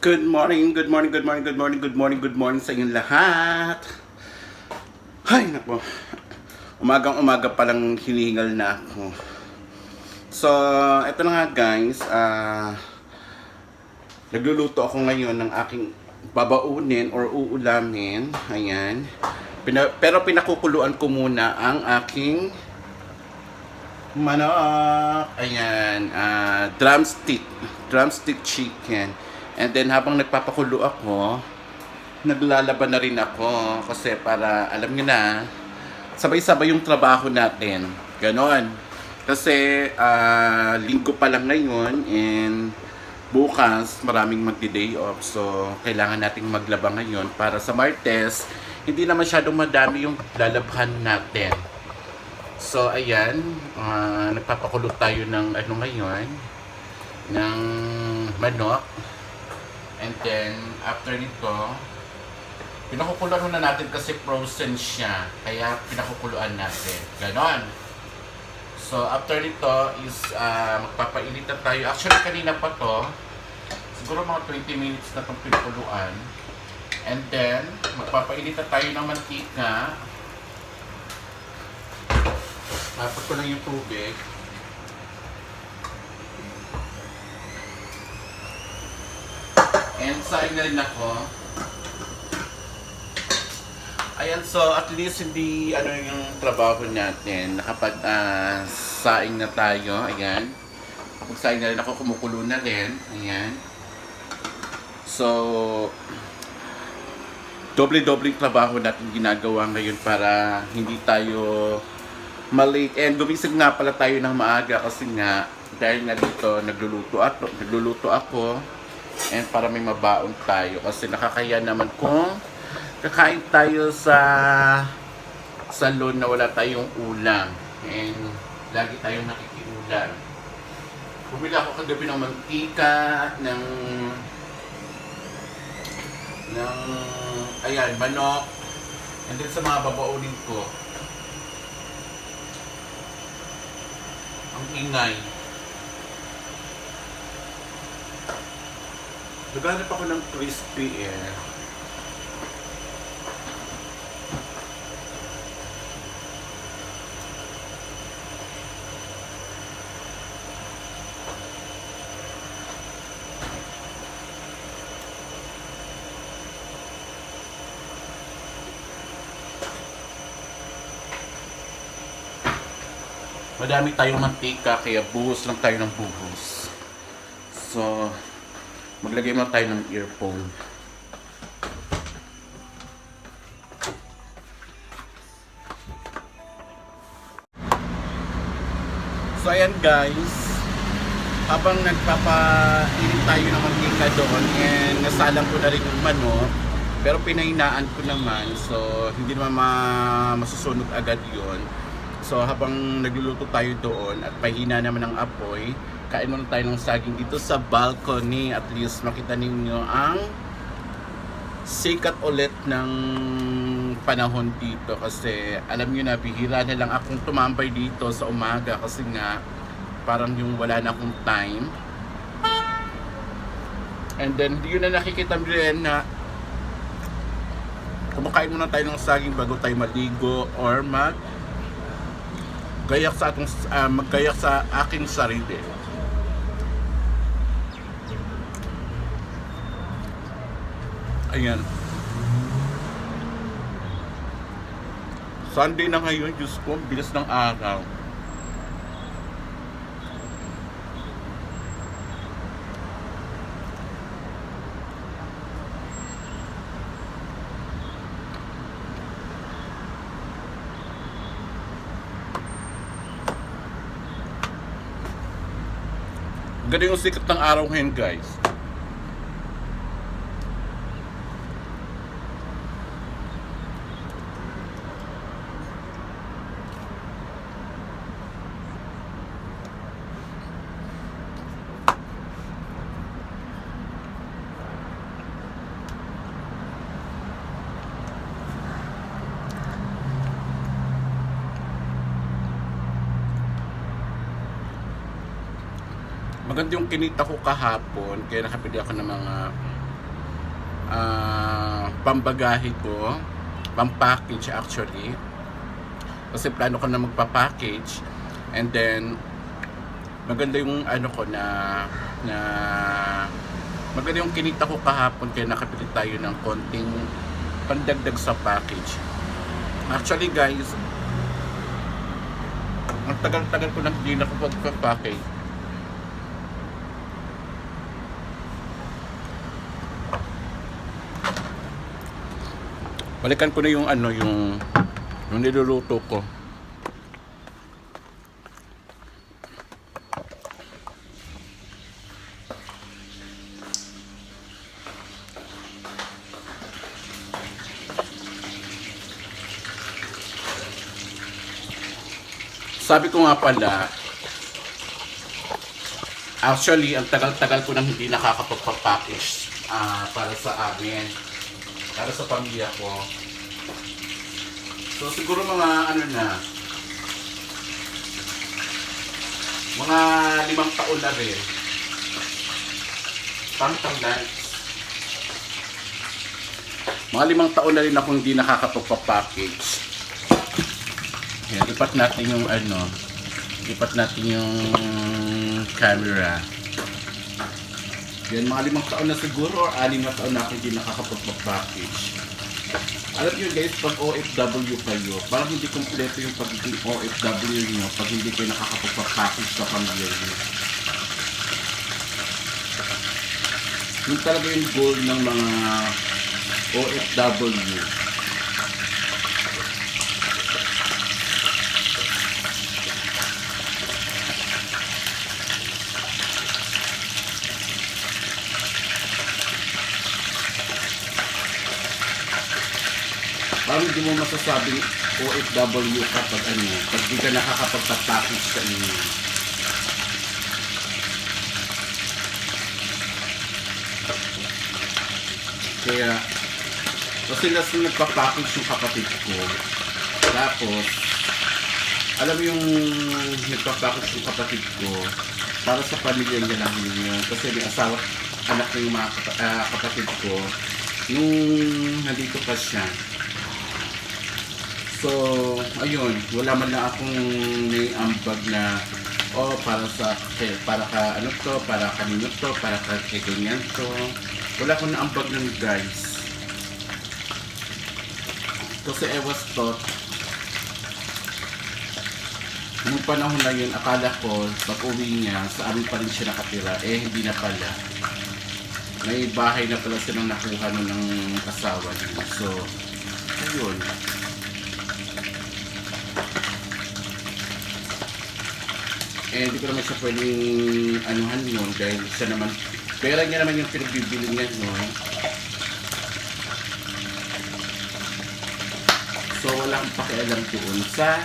Good morning, good morning, good morning, good morning, good morning, good morning sa inyong lahat. Ay, nako. Umagang umaga pa lang hinihingal na ako. So, eto na nga guys, ah nagluluto ako ngayon ng aking babaunin or uulamin. Ayan. Pina- pero pinakukuluan ko muna ang aking manok. Ayan, ah, drumstick. Drumstick chicken. And then habang nagpapakulo ako, naglalaban na rin ako kasi para alam niyo na sabay-sabay yung trabaho natin. Ganon. Kasi ah, linggo pa lang ngayon and bukas maraming magdi-day off. So, kailangan nating maglaba ngayon para sa Martes, hindi na masyadong madami yung lalabhan natin. So, ayan, ah, nagpapakulo tayo ng ano ngayon, ng manok. And then, after nito, pinakukuluan na natin kasi frozen siya. Kaya pinakukuluan natin. Ganon. So, after nito is ah, magpapainit na tayo. Actually, kanina pa to. Siguro mga 20 minutes na itong pinakuluan. And then, magpapainit na tayo ng mantika. Tapos ko lang yung tubig. Saing na rin ako. Ayan, so at least hindi ano yung trabaho natin. Nakapag ah, saing na tayo. Ayan. Kapag na rin ako, kumukulo na rin. Ayan. So, doble-doble trabaho natin ginagawa ngayon para hindi tayo malate. And gumising nga pala tayo ng maaga kasi nga dahil nga dito nagluluto ako, nagluluto ako and para may mabaon tayo kasi nakakaya naman kung kakain tayo sa salon na wala tayong ulam. And lagi tayong nakikiulam. Bumili ako kagabi ng mantika, ng ng ayan, manok. And then sa mga babaunin ko ang ingay Naghanap ako ng crispy eh. Madami tayong mantika kaya buhos lang tayo ng buhos. So, maglagay mo tayo ng earphone. So ayan guys, habang nagpapainit tayo ng mantika doon and nasalang ko na rin yung manok, pero pinahinaan ko naman so hindi naman ma- masusunog agad yon So habang nagluluto tayo doon at pahina naman ang apoy, kain muna tayo ng saging dito sa balcony. At least makita ninyo ang sikat ulit ng panahon dito. Kasi alam niyo na bihira na lang akong tumambay dito sa umaga. Kasi nga parang yung wala na akong time. And then hindi na nakikita mo rin na kumakain muna tayo ng saging bago tayo maligo or mag gayak sa atong ah, maggayak sa aking sarili. Ayan. Sunday na ngayon, Diyos ko, bilis ng araw. Galing yung sikat ng araw ngayon, guys. Maganda yung kinita ko kahapon, kaya nakabili ako ng mga ah, pambagahe ko, pampackage actually. Kasi plano ko na magpa-package and then maganda yung ano ko na na maganda yung kinita ko kahapon kaya nakabili tayo ng konting pandagdag sa package. Actually guys, ang tagal-tagal ko nang hindi nakapag-package. Balikan ko na yung ano yung yung niluluto ko. Sabi ko nga pala, actually, ang tagal-tagal ko nang hindi nakakapagpa-package ah, para sa amin, para sa pamilya ko. So siguro mga ano na, mga limang taon na rin. Pangtanglan. Mga limang taon na rin ako hindi nakakapagpa-package. Yan, lipat natin yung ano, lipat natin yung camera. Yan, mga limang taon na siguro or anim na taon na ako hindi nakakapagpa-package. Alam niyo guys, pag OFW kayo, parang hindi kompleto yung pagiging OFW niyo pag hindi kayo nakakapagpa-package sa pamilya niyo. Yun talaga yung goal ng mga OFW. Parang hindi mo masasabing OFW ka pag ano, pag di ka nakakapagpa-package sa inyo. Kaya, kasi nasa nagpa-package yung kapatid ko. Tapos, alam yung nagpa-package yung kapatid ko, para sa pamilya niya lang yun. Kasi may asawa, anak ko yung mga ah, kapatid ko, nung nandito pa siya. So, ayun, wala man lang akong may ambag na oh, para sa eh, para ka ano to, para kanino to, para ka kay ganyan to. Wala akong naambag ng guys. Kasi I was taught Nung panahon na yun, akala ko, pag uwi niya, sa amin pa rin siya nakatira. Eh, hindi na pala. May bahay na pala silang nakuha nun ng asawa niya. So, ayun. Eh, hindi ko naman siya pwedeng anuhan yun dahil siya naman, pera niya naman yung pinagbibili niya nun. So, walang pakialam doon sa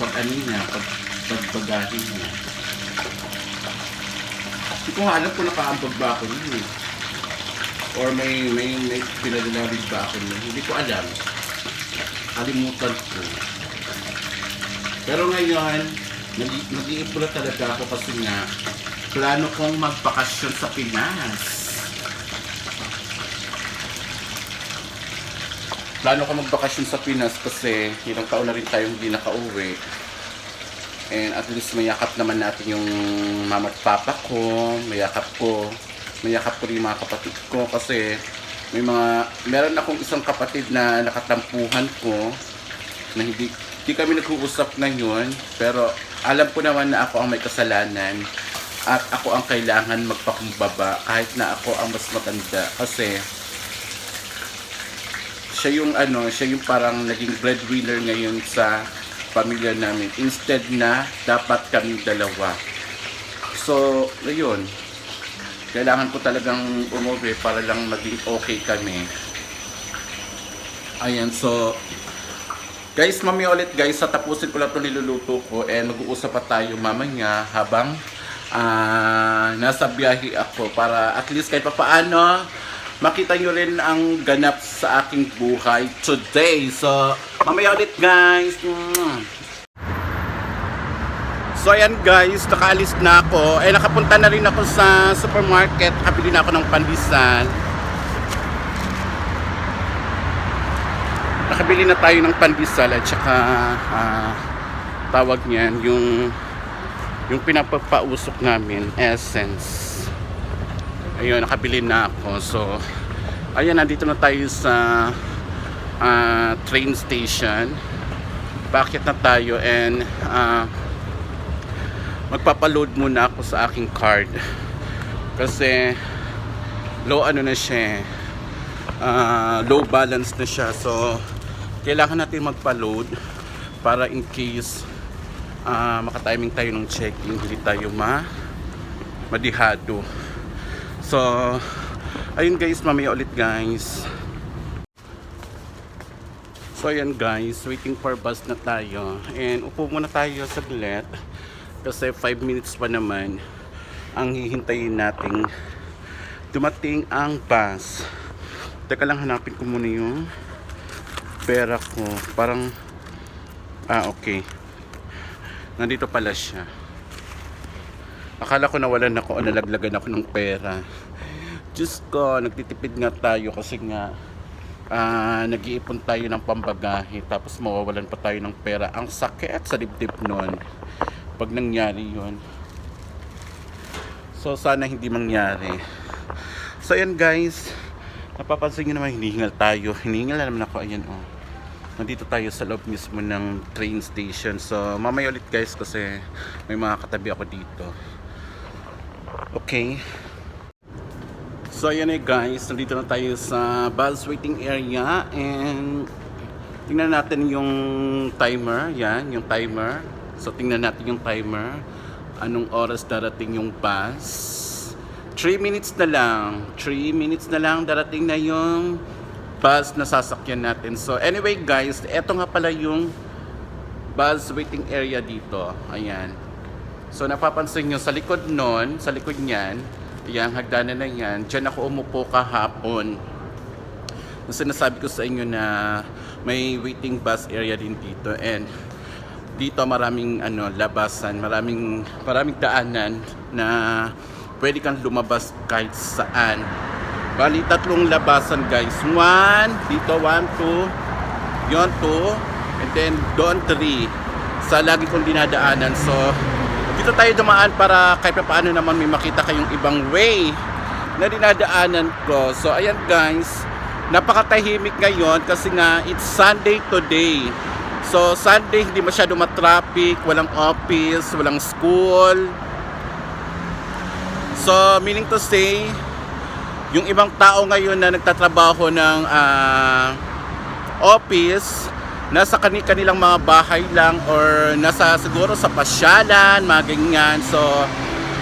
pag ano niya, pag pagbagahe niya. Hindi ko alam kung nakaambag ba ako niya eh. Or may, may, may pinadalawid ba ako niya. Hindi ko alam. Kalimutan ko. Pero ngayon, nag-iipula talaga ako kasi nga, plano kong magbakasyon sa Pinas. Plano ko magbakasyon sa Pinas kasi ilang taon na rin tayo hindi nakauwi. And at least mayakap naman natin yung mama at papa ko, mayakap ko, mayakap ko rin yung mga kapatid ko kasi may mga, meron akong isang kapatid na nakatampuhan ko na hindi, hindi kami nag-uusap ngayon pero alam ko naman na ako ang may kasalanan at ako ang kailangan magpakumbaba kahit na ako ang mas matanda kasi siya yung ano, siya yung parang naging breadwinner ngayon sa pamilya namin instead na dapat kaming dalawa. So, ayun. Kailangan ko talagang umuwi para lang maging okay kami. Ayan, so Guys, mami ulit guys, sa tapusin ko lang ito niluluto ko and mag-uusap pa tayo mamaya habang ah, nasa biyahe ako para at least kahit pa paano makita nyo rin ang ganap sa aking buhay today. So, mamaya ulit guys. So ayan guys, nakaalis na ako. Eh nakapunta na rin ako sa supermarket. Kabili na ako ng pandesal. Nakabili na tayo ng pandesal at saka ah, tawag niyan yung yung pinapapausok namin essence. Ayun nakabili na ako. So ayan nandito na tayo sa ah, train station. Bakit na tayo? And ah, magpapaload muna ako sa aking card. Kasi low ano na siya ah, low balance na siya. So kailangan natin magpa-load para in case ah, makatiming tayo ng check-in hindi tayo ma madihado. So ayun guys mamaya ulit guys. So ayan guys waiting for bus na tayo. And upo muna tayo saglit kasi 5 minutes pa naman ang hihintayin nating dumating ang bus. Teka lang hanapin ko muna yung pera ko. Parang ah okay. Nandito pala siya. Akala ko nawalan ako o nalaglagan ako ng pera. Diyos ko nagtitipid nga tayo kasi nga ah, nag-iipon tayo ng pambagahe tapos mawawalan pa tayo ng pera. Ang sakit sa dibdib nun pag nangyari yun. So sana hindi mangyari. So ayan guys napapansin nyo naman hinihingal tayo. Hinihingal na naman ako. Ayan oh. Nandito tayo sa loob mismo ng train station. So mamaya ulit guys kasi may mga katabi ako dito. Okay. So ayan eh guys. Nandito na tayo sa bus waiting area. And tingnan natin yung timer. Yan yung timer. So tingnan natin yung timer. Anong oras darating yung bus 3 minutes na lang 3 minutes na lang darating na yung bus na sasakyan natin so anyway guys eto nga pala yung bus waiting area dito ayan so napapansin nyo sa likod nun sa likod niyan Ayan, hagdanan na yan. Diyan ako umupo kahapon. Yung sinasabi ko sa inyo na may waiting bus area din dito. And dito maraming ano, labasan, maraming, maraming daanan na pwede kang lumabas kahit saan. Bali, tatlong labasan guys. One, dito, one, two. Yon, two. And then, doon, three. Sa lagi kong dinadaanan. So, dito tayo dumaan para kahit pa paano naman may makita kayong ibang way na dinadaanan ko. So ayan guys, napakatahimik ngayon kasi nga it's Sunday today. So Sunday hindi masyado matraffic, walang office, walang school. So meaning to say, yung ibang tao ngayon na nagtatrabaho ng ah, office, nasa kani kanilang mga bahay lang or nasa siguro sa pasyalan, mga ganyan. So,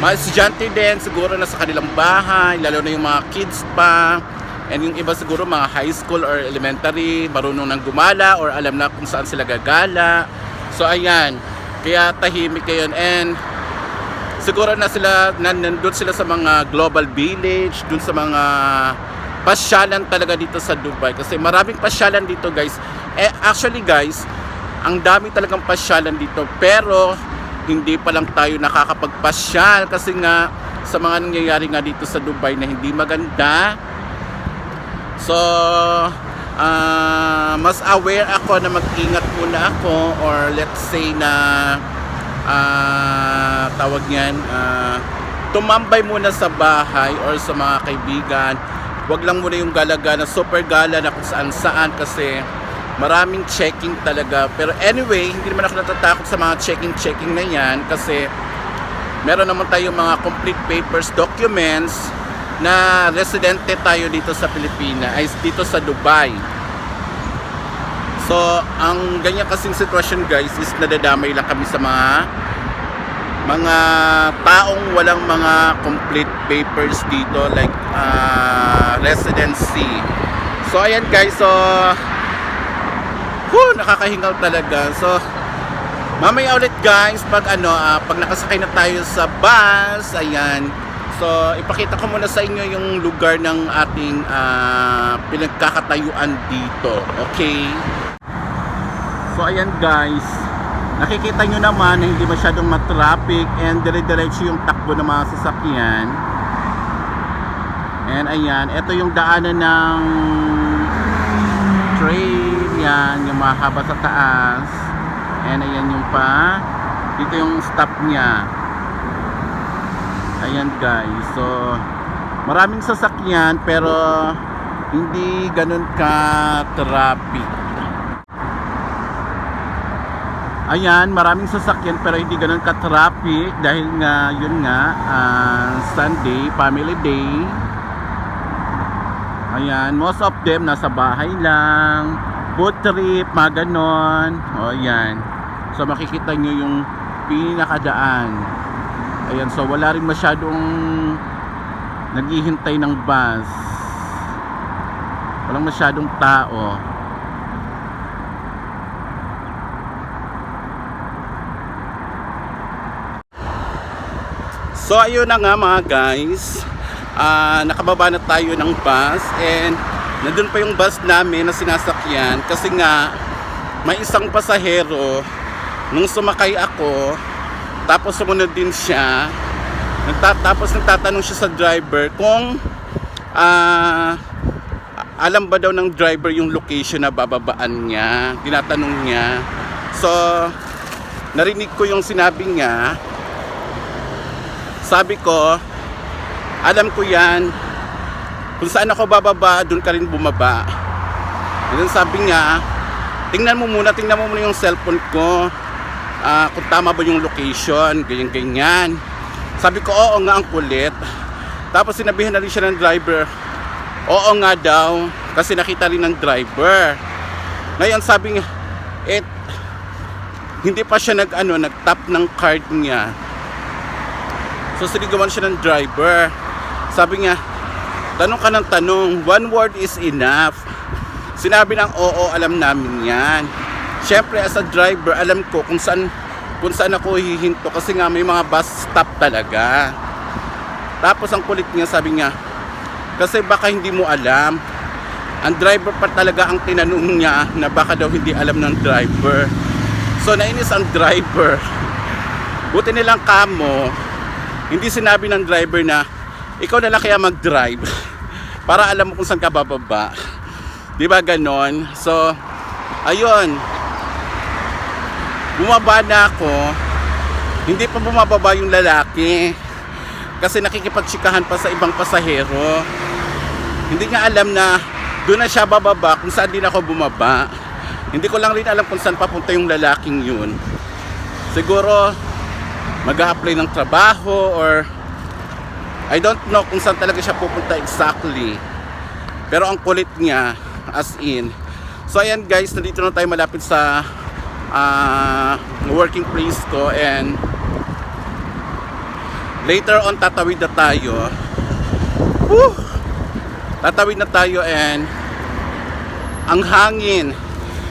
mga estudyante din siguro nasa kanilang bahay, lalo na yung mga kids pa. And yung iba siguro mga high school or elementary, marunong nang gumala or alam na kung saan sila gagala. So, ayan. Kaya tahimik kayo. And siguro na sila, nan- nandun sila sa mga global village, dun sa mga pasyalan talaga dito sa Dubai. Kasi maraming pasyalan dito guys. Eh, actually guys, ang dami talagang pasyalan dito. Pero, hindi pa lang tayo nakakapagpasyal kasi nga sa mga nangyayari nga dito sa Dubai na hindi maganda. So, ah, mas aware ako na mag-ingat muna ako or let's say na ah, tawag niyan, ah, tumambay muna sa bahay or sa mga kaibigan. Huwag lang muna yung galaga na super gala na kung saan saan kasi maraming checking talaga. Pero anyway, hindi naman ako natatakot sa mga checking-checking na yan kasi meron naman tayong mga complete papers, documents na residente tayo dito sa Pilipinas, ay dito sa Dubai. So, ang ganyan kasing sitwasyon guys is nadadamay lang kami sa mga mga taong walang mga complete papers dito like ah, residency. So ayan guys, so whew, nakakahingal talaga. So mamaya ulit guys pag ano ah, pag nakasakay na tayo sa bus, ayan. So ipakita ko muna sa inyo yung lugar ng ating ah, pinagkakatayuan dito. Okay? So ayan guys, nakikita nyo naman na hindi masyadong matraffic and dire-diretso yung takbo ng mga sasakyan. And ayan, ito yung daanan ng train. sasakyan, yung mahaba sa taas. And ayan yung pa. Dito yung stop niya. Ayan guys. So, maraming sasakyan pero hindi ganun ka traffic. Ayan, maraming sasakyan pero hindi ganun ka traffic dahil nga yun nga ah, Sunday, family day. Ayan, most of them nasa bahay lang, food trip, mga ganon. O, ayan. So, makikita nyo yung pinakadaan. Ayan, so wala rin masyadong naghihintay ng bus. Walang masyadong tao. So ayun na nga mga guys. Ah, nakababa na tayo ng bus and nandun pa yung bus namin na sinasakyan kasi nga may isang pasahero nung sumakay ako tapos sumunod din siya. Nagta- tapos nagtatanong siya sa driver kung ah alam ba daw ng driver yung location na bababaan niya tinatanong niya. So narinig ko yung sinabi niya sabi ko alam ko yan. Kung saan ako bababa doon ka rin bumaba. And then sabi niya tingnan mo muna tingnan mo muna yung cellphone ko. Ah, kung tama ba yung location ganyan ganyan. Sabi ko oo nga ang kulit. Tapos sinabihan na rin siya ng driver oo nga daw kasi nakita rin ng driver. Ngayon sabi niya eh hindi pa siya nag ano nag tap ng card niya so sinigawan siya ng driver. Sabi niya tanong ka ng tanong. One word is enough. Sinabi ng oo alam namin yan. Syempre as a driver alam ko kung saan kung saan ako hihinto kasi nga may mga bus stop talaga. Tapos ang kulit niya sabi niya kasi baka hindi mo alam ang driver pa talaga ang tinanong niya na baka daw hindi alam ng driver. So nainis ang driver. Buti nilang kamo hindi sinabi ng driver na ikaw na lang kaya mag-drive para alam mo kung saan ka bababa. Di ba ganon? So ayun. Bumaba na ako. Hindi pa bumababa yung lalaki kasi nakikipagsikahan pa sa ibang pasahero. Hindi nga alam na doon na siya bababa kung saan din ako bumaba. Hindi ko lang rin alam kung saan papunta yung lalaking yun. Siguro mag apply ng trabaho or I don't know kung saan talaga siya pupunta exactly. Pero ang kulit niya as in. So ayan guys nandito na tayo malapit sa ah, working place ko and later on tatawid na tayo. Woo! tatawid na tayo and ang hangin.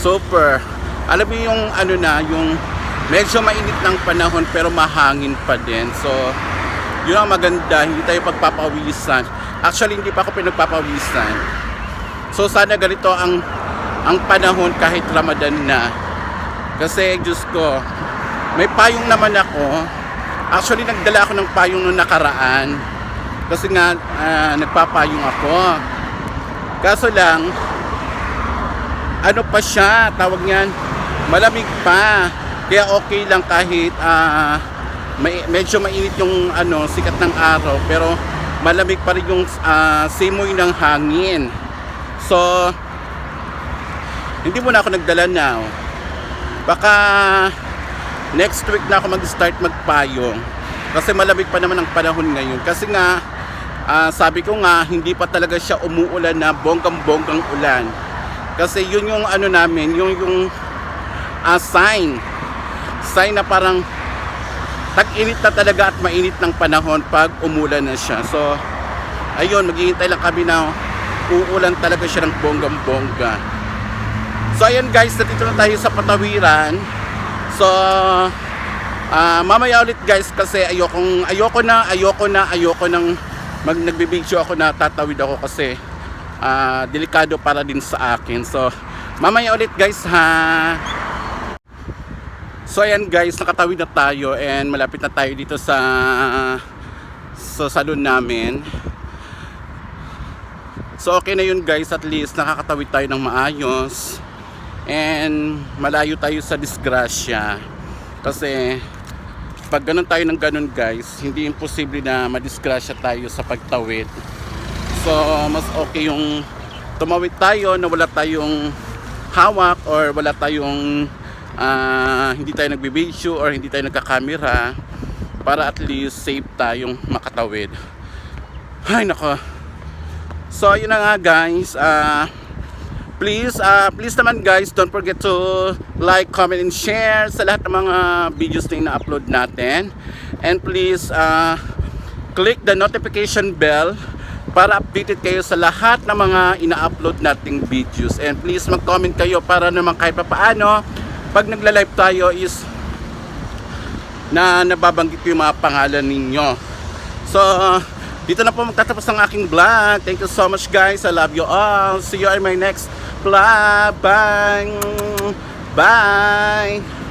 Super. Alam mo yung ano na yung medyo mainit ng panahon pero mahangin pa din. So yun ang maganda. Hindi tayo pagpapawisan. Actually hindi pa ako pinagpapawisan. So sana ganito ang ang panahon kahit Ramadan na. Kasi Diyos ko may payong naman ako. Actually nagdala ako ng payong nung nakaraan. Kasi nga ah, nagpapayong ako. Kaso lang ano pa siya? Tawag niyan malamig pa kaya okay lang kahit ah, may, medyo mainit yung ano sikat ng araw pero malamig pa rin yung ah, simoy ng hangin. So hindi mo na ako nagdala now. Baka next week na ako mag-start magpayong kasi malamig pa naman ang panahon ngayon. Kasi nga ah, sabi ko nga hindi pa talaga siya umuulan na bonggang bonggang ulan. Kasi yun yung ano namin yung yung ah, sign sign na parang tag-init na talaga at mainit ng panahon pag umulan na siya so ayun maghihintay lang kami na uulan talaga siya ng bonggang bongga So ayan guys, nandito na tayo sa patawiran. So ah, mamaya ulit guys kasi ayokong ayoko na, ayoko na, ayoko nang mag nagbibideo ako na tatawid ako kasi ah, delikado para din sa akin. So mamaya ulit guys ha. So ayan guys, nakatawid na tayo and malapit na tayo dito sa sa salon namin. So okay na yun guys, at least nakakatawid tayo ng maayos. and malayo tayo sa disgrasya kasi pag ganun tayo ng ganun guys hindi imposible na madisgrasya tayo sa pagtawid so mas okay yung tumawid tayo na wala tayong hawak or wala tayong ah, hindi tayo nagbibideo or hindi tayo nagkakamera para at least safe tayong makatawid. Ay nako. So yun na nga guys. Ah please uh, please naman guys don't forget to like comment and share sa lahat ng mga videos na ina-upload natin. And please uh, click the notification bell para updated kayo sa lahat ng mga ina-upload nating videos. And please mag-comment kayo para naman kahit pa paano pag nagla-live tayo is na nababanggit ko yung mga pangalan ninyo. So dito na po magtatapos ang aking vlog. Thank you so much guys. I love you all. See you in my next vlog. Bye. Bye